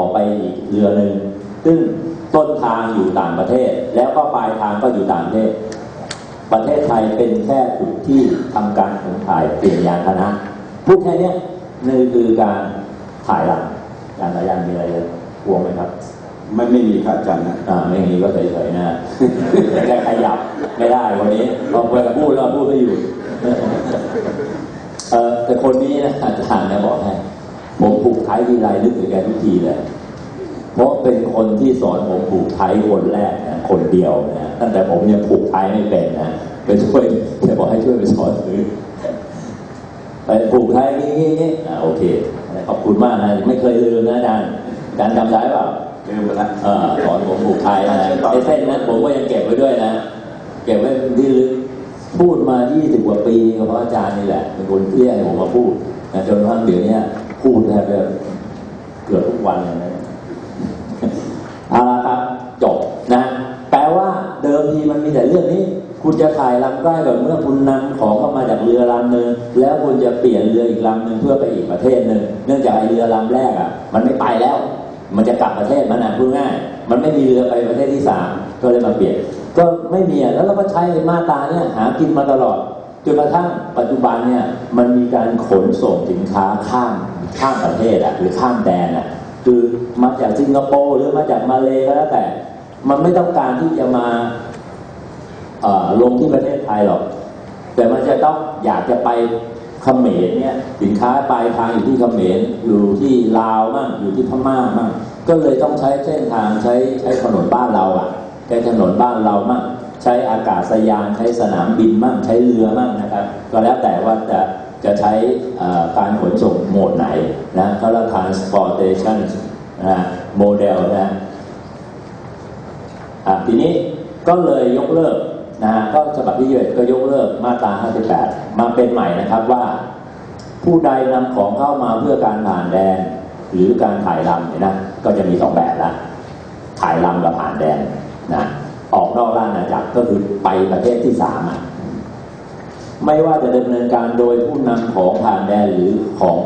อกไปอีกเรือหนึ่งซึ่งต้นทางอยู่ต่างประเทศ แล้วก็ปลายทางก็อยู่ต่างประเทศ ประเทศไทยเป็นแค่จุดที่ทำการขนถ่ายเปลี่ยนยานพาหนะพูดแค่เนี้ยนี่คือการถ่ายหลังการถ่ายยานมีอะไรจะกลัวไหมครับไม่ไม่มีครับอาจารย์นะอ่าไม่มีก็เฉยๆนะแกขยับไม่ได้วันนี้พอไปกับพูดแล้วพูดไม่อยู่เออแต่คนนี้นะอาจารย์นะบอกให้ ผมผูกไทยทีไรนึกถึงแกทุกทีเลย เพราะเป็นคนที่สอนผมผูกไทยคนแรกนะคนเดียวนะตั้งแต่ผมยังผูกไทยไม่เป็นนะไปช่วยแกบอกให้ช่วยไปสอนซื้อไปผูกไทยนี้นี้นี้อ่าโอเค ขอบคุณมากนะไม่เคยลืมนะอาจารย์อาจารย์จำได้เปล่าเริ่มไปแล้วเออสอนผมผูกไทยนะไอ้เส้นนั้นผมก็ยังเก็บไว้ด้วยนะ เก็บไว้ที่ลึกพูดมา 20 กว่าปีก็เพราะอาจารย์นี่แหละ เป็นคนเที่ยให้ผมมาพูดนะจนกระทั่งเดี๋ยวนี้ พูดแทบจะเกือบทุกวันเลยนะเอาละครับจบนะ แปลว่าเดิมทีมันมีแต่เรื่องนี้ คุณจะถ่ายลำใกล้กับเมื่อคุณนำของเข้ามาจากเรือลำหนึ่งแล้วคุณจะเปลี่ยนเรืออีกลำหนึ่งเพื่อไปอีกประเทศหนึ่งเนื่องจากไอเรือลำแรกอะ มันไม่ไปแล้ว มันจะกลับประเทศมันอะพูดง่าย มันไม่มีเรือไปประเทศที่สามก็เลยมาเปลี่ยน ก็ไม่มีแล้วเราก็ใช้มาตาเนี่ยหากินมาตลอดจนกระทั่งปัจจุบันเนี่ยมันมีการขนส่งสินค้าข้าม ข้ามประเทศอะหรือข้ามแดนอะคือมาจากสิงคโปร์หรือมาจากมาเลก็แล้วแต่ มันไม่ต้องการที่จะมาเอ่อลงที่ประเทศไทยหรอก แต่มันจะต้องอยากจะไปเขมรเนี่ยสินค้าปลายทางอยู่ที่เขมรอยู่ที่ลาวมั่งอยู่ที่พม่ามั่งก็เลยต้องใช้เส้นทางใช้ใช้ถนนบ้านเราอะใช้ถนนบ้านเรามั่งใช้อากาศยานใช้สนามบินมั่งใช้เรือมั่งนะครับ ก็แล้วแต่ว่าจะ จะใช้การขนส่งโหมดไหนนะเขาเรียก transportation นะโมเดลนะอะทีนี้ก็เลยยกเลิกนะฮะก็ฉบับที่21ก็ยกเลิกมาตรา 58 มาเป็นใหม่นะครับว่า ผู้ใดนำของเข้ามาเพื่อการผ่านแดน หรือการถ่ายลำเนี่ยนะก็จะมีสองแบบละถ่ายลำกับผ่านแดนนะออกนอกราชอาณาจักรก็คือไปประเทศที่สามอะ ไม่ว่าจะดำเนินการโดยผู้นำของผ่านแดนหรือของ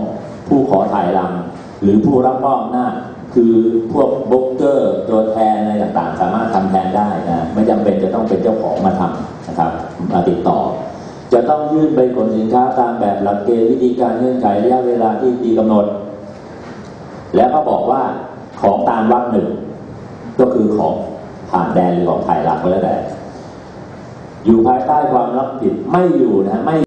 ผู้ขอถ่ายลำหรือผู้รับมอบหน้า คือพวกโบรกเกอร์ตัวแทนอะไรต่างๆ สามารถทำแทนได้นะไม่จำเป็นจะต้องเป็นเจ้าของมาทำนะครับมาติดต่อ จะต้องยื่นใบขนสินค้าตามแบบหลักเกณฑ์วิธีการเงื่อนไขระยะเวลาที่ดีกำหนด แล้วก็บอกว่าของตามวรรคหนึ่งก็คือของผ่านแดนหรือของถ่ายหลักก็แล้วแต่ อยู่ภายใต้ความรับผิดไม่อยู่นะไม่